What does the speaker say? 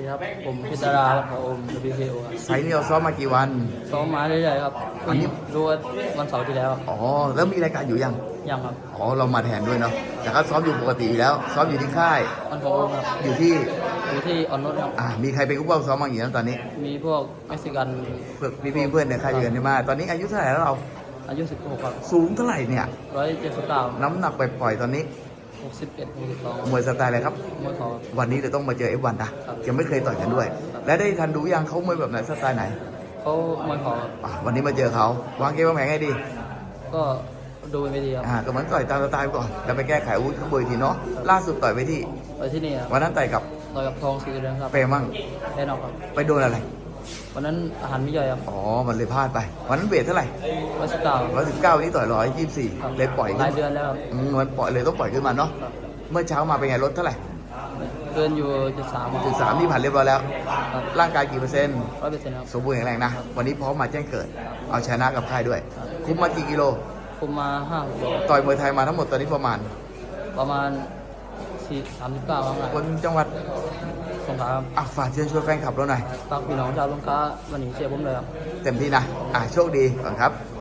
ดีครับ ผมพิจาราพระอม WKO ครับไฟล์นี้เราซ้อมมากี่วัน ซ้อมมาเรื่อยๆครับวันนี้ รู้ว่าวันเสาร์ที่แล้วอ๋อแล้วมีรายการอยู่ยัง ยังครับอ๋อเรามาแทนด้วยเนาะแต่ก็ซ้อมอยู่ปกติอยู่แล้ว ซ้อมอยู่ที่ค่ายวันพระอมครับอยู่ที่อยู่ที่ออนนุชครับอ่ามีใครเป็นผู้เป้าซ้อมบ้างอยู่นะตอนนี้มีพวกเม็กซิกันเพื่อนพี่ๆเพื่อนในค่ายเยือนใช่ไหมตอนนี้อายุเท่าไหร่แล้วเราอายุ16ครับสูงเท่าไหร่เนี่ย179น้ำหนักปล่อยๆตอนนี้ 61 62มวยสไตล์อะไรครับ มวยขอวันนี้เราต้องมาเจอ F1 นะครับยังไม่เคยต่อยกันด้วย และได้ทันดูยังเขามวยแบบไหนสไตล์ไหนเขามวยขออะวันนี้มาเจอเขาวางเกมวางแผนให้ดีก็ดูไม่ดีครับอ่าก็เหมือนต่อยตามสไตล์ไปก่อนแล้วไปแก้ไขอาวุ้นข้างบนอีกทีเนาะล่าสุดต่อยไปที่ไปที่นี่ครับวันนั้นต่อยกับต่อยกับทองสีเหลืองครับเปรมั่งแพ้นอกครับไปโดนอะไร วันนั้นอาหารไม่ย่อยครับอ๋อ มันเลยพลาดไป วันนั้นเวทเท่าไหร่119ร้อยสิบเก้านี้ต่อยร้อยยี่สิบสี่ครับเลยปล่อยหลายเดือนแล้วครับอืมมันปล่อยเลยต้องปล่อยขึ้นมาเนาะครับเมื่อเช้ามาเป็นไงลดเท่าไหร่ เกินอยู่73จุดสามนี่ผ่านเรียบร้อยแล้วครับร่างกายกี่เปอร์เซ็นต์100%ครับ สมบูรณ์แข็งแรงนะ วันนี้พร้อมมาแจ้งเกิด เอาชนะกับค่ายด้วย คุ้มมากี่กิโล คุมมา5โลต่อยมวยไทยมาทั้งหมดตอนนี้ประมาณ ประมาณ4 39ครับคนจังหวัด สงขลาครับอะฝากเชิญชวนแฟนคลับเราหน่อยฝากพี่น้องชาวลงค้าวันนี้เชียร์ผมเลยครับ เต็มที่นะ อะโชคดีก่อนครับ